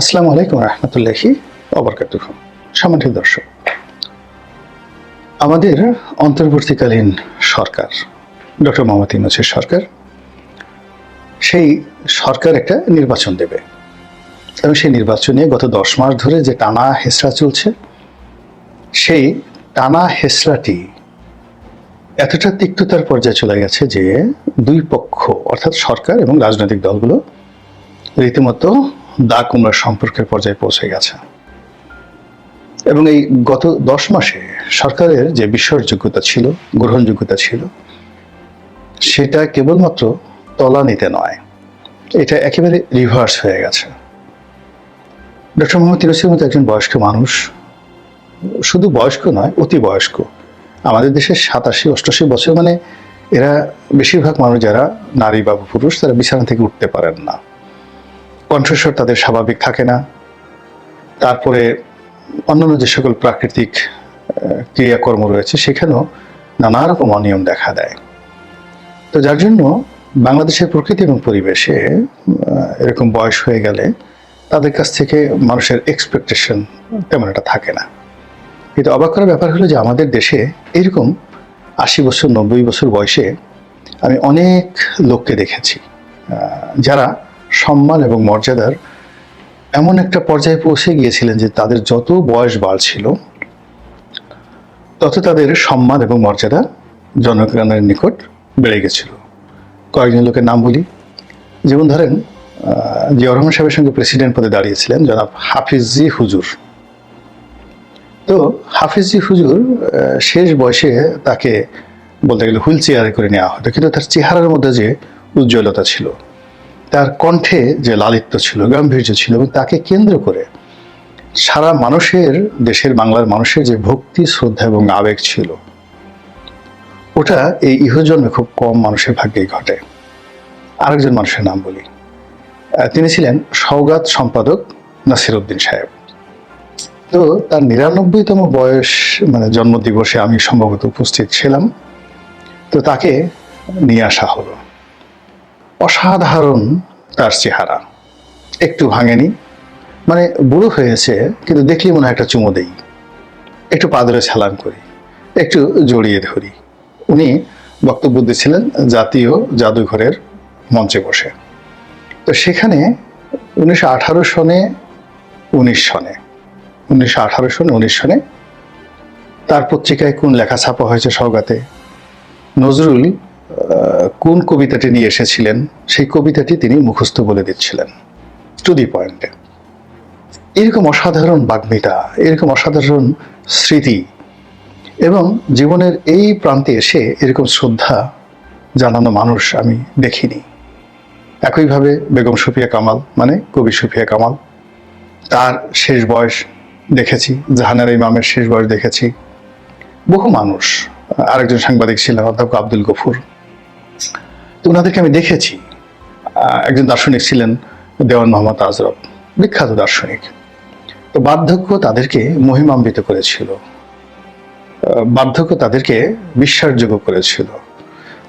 আসসালামু আলাইকুম রহমতুল্লাহি অবরকাত সম্মানিত দর্শক, আমাদের অন্তর্বর্তীকালীন সরকার, ডক্টর মোহাম্মদ ইউনুসের সরকার, সেই সরকার একটা নির্বাচন দেবে। এবং সেই নির্বাচনে গত দশ মাস ধরে যে টানা হেসরা চলছে, সেই টানা হেসরাটি এতটা তিক্ততার পর্যায়ে চলে গেছে যে দুই পক্ষ, অর্থাৎ সরকার এবং রাজনৈতিক দলগুলো, রীতিমতো দা কুমড়ার সম্পর্কের পর্যায়ে পৌঁছে গেছে। এবং এই গত দশ মাসে সরকারের যে বিশ্বাসযোগ্যতা ছিল, গ্রহণযোগ্যতা ছিল, সেটা কেবলমাত্র তলানিতে নয়, এটা একেবারে রিভার্স হয়ে গেছে। ডক্টর মোহাম্মদ ইউনুসের মতো একজন বয়স্ক মানুষ, শুধু বয়স্ক নয়, অতি বয়স্ক, আমাদের দেশে সাতাশি অষ্টাশি বছর মানে এরা বেশিরভাগ মানুষ যারা নারী বা পুরুষ, তারা বিছানা থেকে উঠতে পারেন না। কণ্ঠস্বর তাদের স্বাভাবিক থাকে না। তারপরে অন্যান্য যে সকল প্রাকৃতিক ক্রিয়াকর্ম রয়েছে, সেখানেও নানা রকম অনিয়ম দেখা দেয়। তো যার জন্য বাংলাদেশের প্রকৃতি এবং পরিবেশে এরকম বয়স হয়ে গেলে তাদের কাছ থেকে মানুষের এক্সপেকটেশন তেমন একটা থাকে না। কিন্তু অবাক করার ব্যাপার হলো যে আমাদের দেশে এরকম আশি বছর, নব্বই বছর বয়সে আমি অনেক লোককে দেখেছি যারা সম্মান এবং মর্যাদার এমন একটা পর্যায়ে পৌঁছে গিয়েছিলেন যে তাদের যত বয়স বাড়ছিল, তত তাদের সম্মান এবং মর্যাদা জনগণের নিকট বেড়ে গেছিল। কয়েকজন লোকের নাম বলি। যেমন ধরেন জিয়াউর রহমান সাহেবের সঙ্গে প্রেসিডেন্ট পদে দাঁড়িয়েছিলেন জনাব হাফিজি হুজুর। তো হাফিজি হুজুর শেষ বয়সে তাকে বলতে গেলে হুইল চেয়ারে করে নেওয়া হতো। কিন্তু তার চেহারার মধ্যে যে উজ্জ্বলতা ছিল তার কণ্ঠে যে লালিত্য ছিল, গাম্ভীর্য ছিল এবং তাকে কেন্দ্র করে সারা মানুষের, দেশের বাংলার মানুষের যে ভক্তি, শ্রদ্ধা এবং আবেগ ছিল, ওটা এই ইহজন্মে খুব কম মানুষের ভাগ্যেই ঘটে। আরেকজন মানুষের নাম বলি। তিনি ছিলেন সৌগাত সম্পাদক নাসির উদ্দিন সাহেব। তো তার নিরানব্বইতম বয়স মানে জন্মদিবসে আমি সম্ভবত উপস্থিত ছিলাম। তো তাকে নিয়ে আসা হলো। অসাধারণ তার চেহারা। একটু ভাঙেনি। মানে বুড়ো হয়েছে, কিন্তু দেখলে মনে হয় একটা চুমো দেই। একটু পাদরে ছালাম করি, একটু জড়িয়ে ধরি। উনি বক্তব্য দিয়েছিলেন জাতীয় জাদুঘরের মঞ্চে বসে। তো সেখানে উনিশশো আঠারো সনে, উনিশ সনে, উনিশশো আঠারো সনে, উনিশ সনে তার পত্রিকায় কোন লেখা ছাপা হয়েছে সৌগাতে নজরুল কোন কবিতাটি নিয়ে এসেছিলেন, সেই কবিতাটি তিনি মুখস্থ বলে দিচ্ছিলেন। দি পয়েন্টে। এরকম অসাধারণ বাগ্মিতা, এরকম অসাধারণ স্মৃতি এবং জীবনের এই প্রান্তে এসে এরকম শ্রদ্ধা জানানো মানুষ আমি দেখিনি। একইভাবে বেগম সুফিয়া কামাল মানে কবি সুফিয়া কামাল, তার শেষ বয়স দেখেছি, জাহানার ইমামের শেষ বয়স দেখেছি। বহু মানুষ, আরেকজন সাংবাদিক ছিলেন, অধ্যাপক আব্দুল গফুর। তো ওনাদেরকে আমি দেখেছি। একজন দার্শনিক ছিলেন দেওয়ান মোহাম্মদ আজরব, বিখ্যাত দার্শনিক। তো বার্ধক্য তাদেরকে মহিমান্বিত করেছিল। বার্ধক্য তাদেরকে বিশ্বাসযোগ্য করেছিল।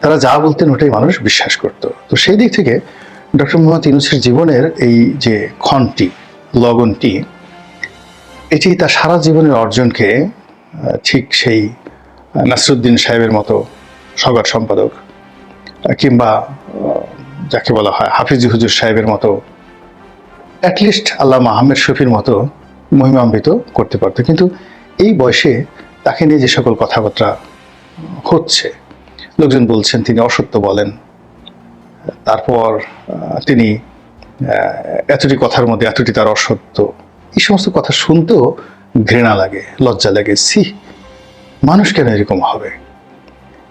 তারা যা বলতেন ওটাই মানুষ বিশ্বাস করত। তো সেই দিক থেকে ডক্টর মোহাম্মদ ইউনুসের জীবনের এই যে ক্ষণটি, লগনটি, এটি তার সারা জীবনের অর্জনকে ঠিক সেই নাসরুদ্দিন সাহেবের মতো সগর সম্পাদক কিংবা যাকে বলা হয় হাফিজ হুজুর সাহেবের মতো অ্যাটলিস্ট আল্লাহ আহমেদ শফির মতো মহিমাম্বিত করতে পারতো। কিন্তু এই বয়সে তাকে নিয়ে যে সকল কথাবার্তা হচ্ছে, লোকজন বলছেন, তিনি অসত্য বলেন। তারপর তিনি এতটি কথার মধ্যে এতটি তার অসত্য, এই সমস্ত কথা শুনতেও ঘৃণা লাগে, লজ্জা লাগে। সি মানুষ কেন এরকম হবে?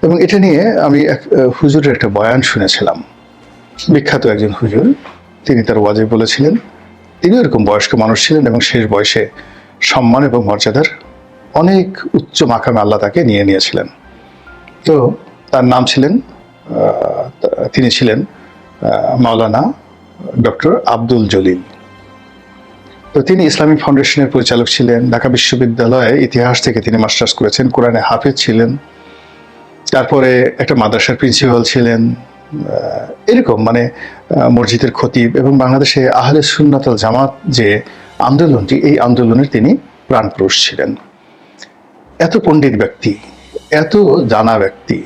এবং এটা নিয়ে আমি এক হুজুরের একটা বয়ান শুনেছিলাম। বিখ্যাত একজন হুজুর, তিনি তার ওয়াজে বলেছিলেন, তিনি এরকম বয়স্ক মানুষ ছিলেন এবং শেষ বয়সে সম্মান এবং মর্যাদার অনেক উচ্চ মাকামে আল্লাহ তাকে নিয়ে নিয়েছিলেন। তো তার নাম ছিলেন তিনি ছিলেন মাওলানা ডক্টর আব্দুল জলিল। তো তিনি ইসলামিক ফাউন্ডেশনের পরিচালক ছিলেন, ঢাকা বিশ্ববিদ্যালয়ে ইতিহাস থেকে তিনি মাস্টার্স করেছেন, কোরআনে হাফেজ ছিলেন। তারপরে একটা মাদ্রাসার প্রিন্সিপাল ছিলেন এরকম মানে মসজিদের খতিব এবং বাংলাদেশে আহলে সুন্নাতল জামাত যে আন্দোলনটি, এই আন্দোলনের তিনি প্রাণপুরুষ ছিলেন। এত পণ্ডিত ব্যক্তি, এত জানা ব্যক্তি,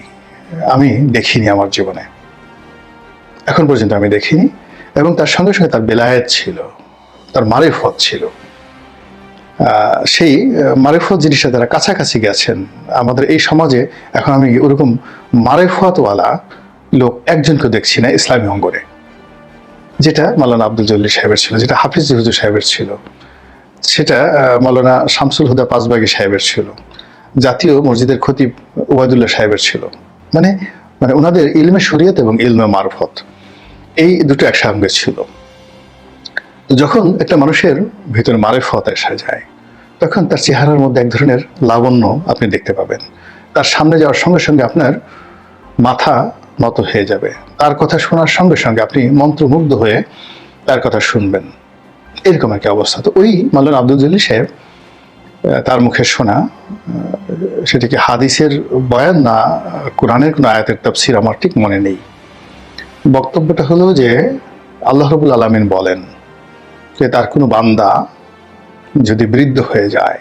আমি দেখিনি আমার জীবনে। এখন পর্যন্ত আমি দেখিনি এবং তার সঙ্গে সঙ্গে তার বেলায়েত ছিল, তার মারেফত ছিল। সেই মারেফত জিনিসটা তারা কাছাকাছি গেছেন, আমাদের এই সমাজে এখন আমি ওরকম মারেফতওয়ালা লোক একজনকে দেখছি না ইসলামী অঙ্গনে, যেটা মালানা আব্দুল জলিল সাহেবের ছিল, যেটা হাফিজ হুজুর সাহেবের ছিল, সেটা মালানা শামসুল হুদা পাঁচবাগি সাহেবের ছিল, জাতীয় মসজিদের খতিব ওবায়দুল্লাহ সাহেবের ছিল মানে মানে ওনাদের ইলমে শরীয়ত এবং ইলমে মারফত, এই দুটো একসঙ্গে ছিল। তো যখন একটা মানুষের ভিতরে মারেফত এসে যায়, তখন তার চেহারার মধ্যে এক ধরনের লাবণ্য আপনি দেখতে পাবেন। তার সামনে যাওয়ার সঙ্গে সঙ্গে আপনার মাথা নত হয়ে যাবে। তার কথা শোনার সঙ্গে সঙ্গে আপনি মন্ত্রমুগ্ধ হয়ে তার কথা শুনবেন। এরকম একটা অবস্থা। তো ওই মাল্লান আব্দুল জলিল সাহেব তার মুখে শোনা সেটিকে হাদিসের বয়ান না কোরআনের কোনো আয়াতের তাফসির? আমার ঠিক মনে নেই। বক্তব্যটা হলো যে, আল্লাহ রবুল আলমিন বলেন যে তার কোনো বান্দা যদি বৃদ্ধ হয়ে যায়,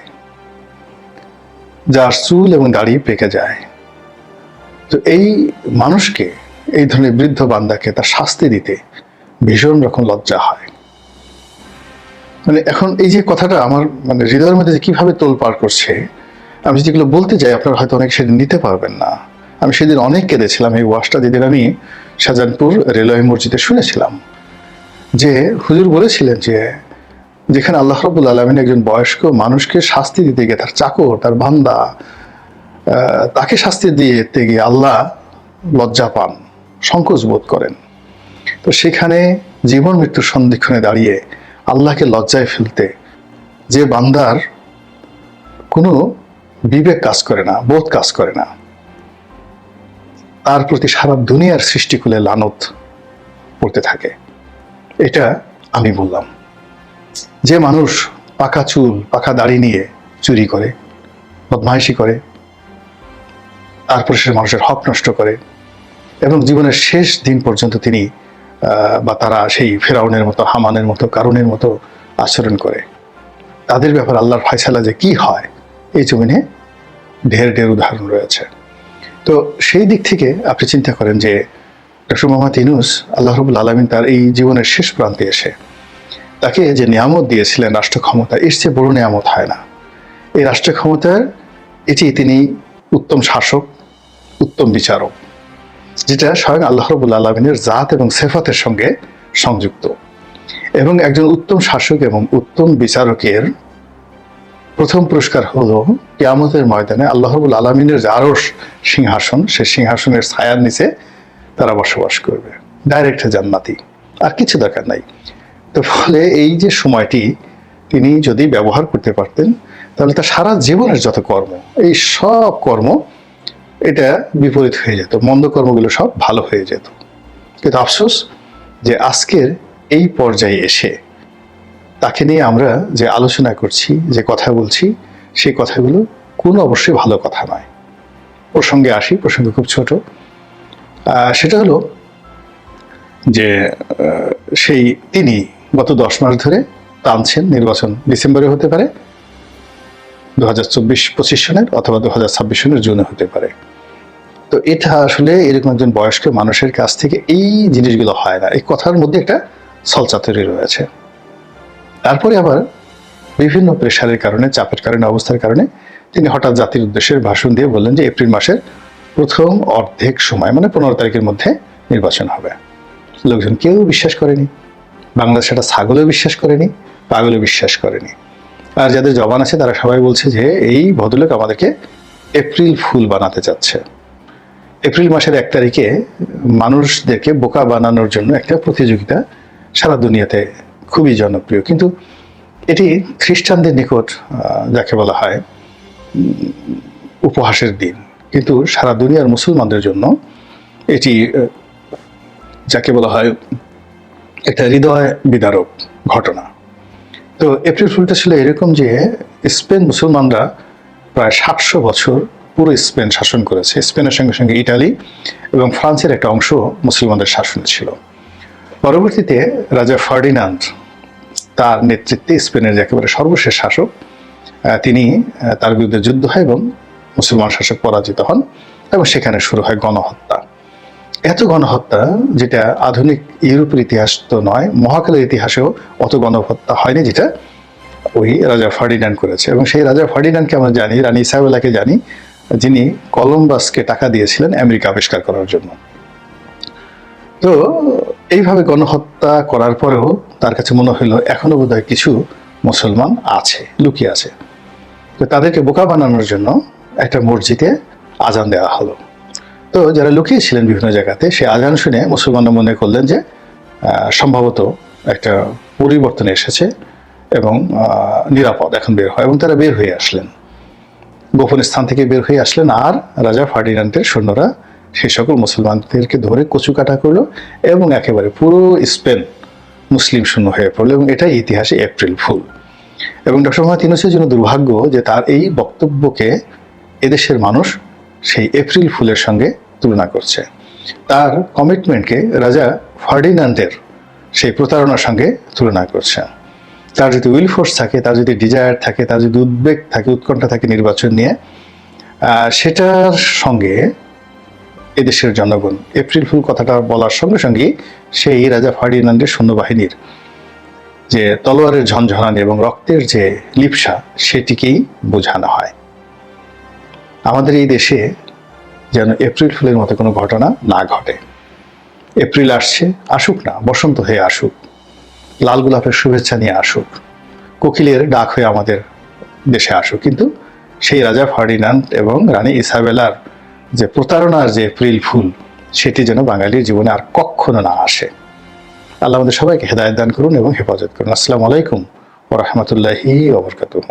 যার চুল এবং দাড়ি পেকে যায়, তো এই মানুষকে, এই ধরনের বৃদ্ধ বান্দাকে তার শাস্তি দিতে ভীষণ রকম লজ্জা হয়। মানে এখন এই যে কথাটা আমার মানে হৃদয়ের মধ্যে কীভাবে তোলপাড় করছে, আমি যেগুলো বলতে চাই আপনারা হয়তো অনেক সেদিন নিতে পারবেন না। আমি সেদিন অনেক কেঁদেছিলাম, এই ওয়াশটা যেদিন আমি শাহজাহানপুর রেলওয়ে মসজিদে শুনেছিলাম। যে হুজুর বলেছিলেন যে যেখানে আল্লাহ রবুল আলমিন একজন বয়স্ক মানুষকে শাস্তি দিতে গিয়ে তার চাকর, তার বান্দা তাকে শাস্তি দিতে গিয়ে আল্লাহ লজ্জা পান, সংকোচ বোধ করেন। তো সেখানে জীবন মৃত্যুর সন্ধিক্ষণে দাঁড়িয়ে আল্লাহকে লজ্জায় ফেলতে যে বান্দার কোনো বিবেক কাজ করে না, বোধ কাজ করে না, তার প্রতি সারা দুনিয়ার সৃষ্টিকুলে লানত পড়তে থাকে। এটা আমি বললাম। যে মানুষ পাকা চুল, পাকা দাড়ি নিয়ে চুরি করে, বদমাইশি করে তারপর সে মানুষের হক নষ্ট করে এবং জীবনের শেষ দিন পর্যন্ত তিনি বা তারা সেই ফেরাউনের মতো, হামানের মতো কারণের মতো আচরণ করে। তাদের ব্যাপার আল্লাহর ফয়সালা যে কি হয়, এই জমিনে ঢের ঢের উদাহরণ রয়েছে। তো সেই দিক থেকে আপনি চিন্তা করেন যে ডক্টর মোহাম্মদ ইনুস আল্লাহ রবুল আলমিন তার এই জীবনের শেষ প্রান্তে এসে তাকে যে নিয়ামত দিয়েছিলেন রাষ্ট্র ক্ষমতা, এর চেয়ে বড় নিয়ামত হয় না। এই রাষ্ট্র ক্ষমতার এটি তিনি উত্তম শাসক, উত্তম বিচারক, যেটা স্বয়ং আল্লাহ রবুল আলমিনের জাত এবং সেফাতের সঙ্গে সংযুক্ত। এবং একজন উত্তম শাসক এবং উত্তম বিচারকের প্রথম পুরস্কার হলো কিয়ামতের ময়দানে আল্লাহ রবুল আলমিনের যে আরস সিংহাসন সে সিংহাসনের ছায়ার নিচে তারা বসবাস করবে। ডাইরেক্ট জান্নাতি। আর কিছু দরকার নাই। তো ফলে এই যে সময়টি তিনি যদি ব্যবহার করতে পারতেন, তাহলে তার সারা জীবনের যত কর্ম, এই সব কর্ম এটা বিপরীত হয়ে যেত। মন্দ কর্মগুলো সব ভালো হয়ে যেত। কিন্তু আফসোস যে আজকের এই পর্যায়ে এসে তাকে নিয়ে আমরা যে আলোচনা করছি, যে কথা বলছি, সেই কথাগুলো কোনো অবশ্যই ভালো কথা নয়। প্রসঙ্গে আসি, প্রসঙ্গ খুব ছোট। সেটা হলো যে সেই তিনি গত দশ মাস ধরে টানছেন নির্বাচন ডিসেম্বরে হতে পারে দু হাজার চব্বিশ পঁচিশ সনের অথবা দু হাজার ছাব্বিশ সনের জুনে হতে পারে। তো এটা আসলে এরকম একজন বয়স্ক মানুষের কাছ থেকে এই জিনিসগুলো হয় না। এই কথার মধ্যে একটা সলচাতুরি রয়েছে। তারপরে আবার বিভিন্ন প্রেশারের কারণে, চাপের কারণে, অবস্থার কারণে তিনি হঠাৎ জাতির উদ্দেশ্যে ভাষণ দিয়ে বললেন যে, এপ্রিল মাসের প্রথম অর্ধেক সময় মানে পনেরো তারিখের মধ্যে নির্বাচন হবে। লোকজন কেউ বিশ্বাস করেনি। বাংলাদেশ একটা ছাগলও বিশ্বাস করেনি, পাগলও বিশ্বাস করেনি। আর যাদের জবান আছে, তারা সবাই বলছে যে এই ভদ্রলোক আমাদেরকে এপ্রিল ফুল বানাতে চাচ্ছে। এপ্রিল মাসের এক তারিখে মানুষদেরকে বোকা বানানোর জন্য একটা প্রতিযোগিতা সারা দুনিয়াতে খুবই জনপ্রিয়। কিন্তু এটি খ্রিস্টানদের নিকট যাকে বলা হয় উপহাসের দিন। কিন্তু সারা দুনিয়ার মুসলমানদের জন্য এটি যাকে বলা হয় একটা হৃদয় বিদারক ঘটনা। তো এপ্রিল ফুলটা ছিল এরকম যে স্পেন মুসলমানরা প্রায় সাতশো বছর পুরো স্পেন শাসন করেছে। স্পেনের সঙ্গে সঙ্গে ইটালি এবং ফ্রান্সের একটা অংশ মুসলমানদের শাসনে ছিল। পরবর্তীতে রাজা ফার্ডিনান্ড তার নেতৃত্বে স্পেনের একেবারে সর্বশেষ শাসক তিনি তার বিরুদ্ধে যুদ্ধ হয় এবং মুসলমান শাসক পরাজিত হন এবং সেখানে শুরু হয় গণহত্যা। এত গণহত্যা যেটা আধুনিক ইউরোপের ইতিহাস তো নয়, মহাকালের ইতিহাসেও অত গণহত্যা হয়নি যেটা ওই রাজা ফার্ডিনান্ড করেছে। এবং সেই রাজা ফার্ডিনান্ডকে আমরা জানি, রানী ইসাবেলাকে জানি, যিনি কলম্বাসকে টাকা দিয়েছিলেন আমেরিকা আবিষ্কার করার জন্য। তো এইভাবে গণহত্যা করার পরেও তার কাছে মনে হলো এখনও বোধহয় কিছু মুসলমান আছে, লুকিয়ে আছে। তো তাদেরকে বোকা বানানোর জন্য একটা মসজিদে আজান দেওয়া হলো। তো যারা লুকিয়ে ছিলেন বিভিন্ন জায়গাতে সে আজান শুনে মুসলমানরা মনে করলেন যে সম্ভবত একটা পরিবর্তন এসেছে এবং নিরাপদ এখন বের হয় এবং তারা বের হয়ে আসলেন। গোপন স্থান থেকে বের হয়ে আসলেন আর রাজা ফার্ডিনান্টের সৈন্যরা সেই সকল মুসলমানদেরকে ধরে কচু কাটা করল এবং একেবারে পুরো স্পেন মুসলিম শূন্য হয়ে পড়ল এবং এটাই ইতিহাসে এপ্রিল ফুল। এবং ডক্টর মোহাম্মদ ইউনুসের জন্য দুর্ভাগ্য যে তার এই বক্তব্যকে এদেশের মানুষ সেই এপ্রিল ফুলের সঙ্গে তুলনা করছে। তার কমিটমেন্টকে রাজা ফার্ডিনান্ডের সেই প্রতারণার সঙ্গে তুলনা করছে। তার যদি উইল ফোর্স থাকে, তার যদি ডিজায়ার থাকে, তার যদি উদ্বেগ থাকে, উৎকণ্ঠা থাকে নির্বাচন নিয়ে সেটার সঙ্গে এদেশের জনগণ, এপ্রিল ফুল কথাটা বলার সঙ্গে সঙ্গে সেই রাজা ফার্ডিনান্ডের সৈন্যবাহিনীর যে তলোয়ারের ঝনঝনানি এবং রক্তের যে লিপসা, সেটিকেই বোঝানো হয়। আমাদের এই দেশে যেন এপ্রিল ফুলের মতো কোনো ঘটনা না ঘটে। এপ্রিল আসছে, আসুক না, বসন্ত হয়ে আসুক। লাল গোলাপের শুভেচ্ছা নিয়ে আসুক। কোকিলের ডাক হয়ে আমাদের দেশে আসুক। কিন্তু সেই রাজা ফার্ডিনান্ড এবং রানী ইসাবেলার যে প্রতারণার যে এপ্রিল ফুল, সেটি যেন বাঙালির জীবনে আর কখনো না আসে। আল্লাহ আমাদের সবাইকে হেদায়ত দান করুন এবং হেফাজত করুন। আসসালামু আলাইকুম ও রহমতুল্লাহি ওবরকাতুহ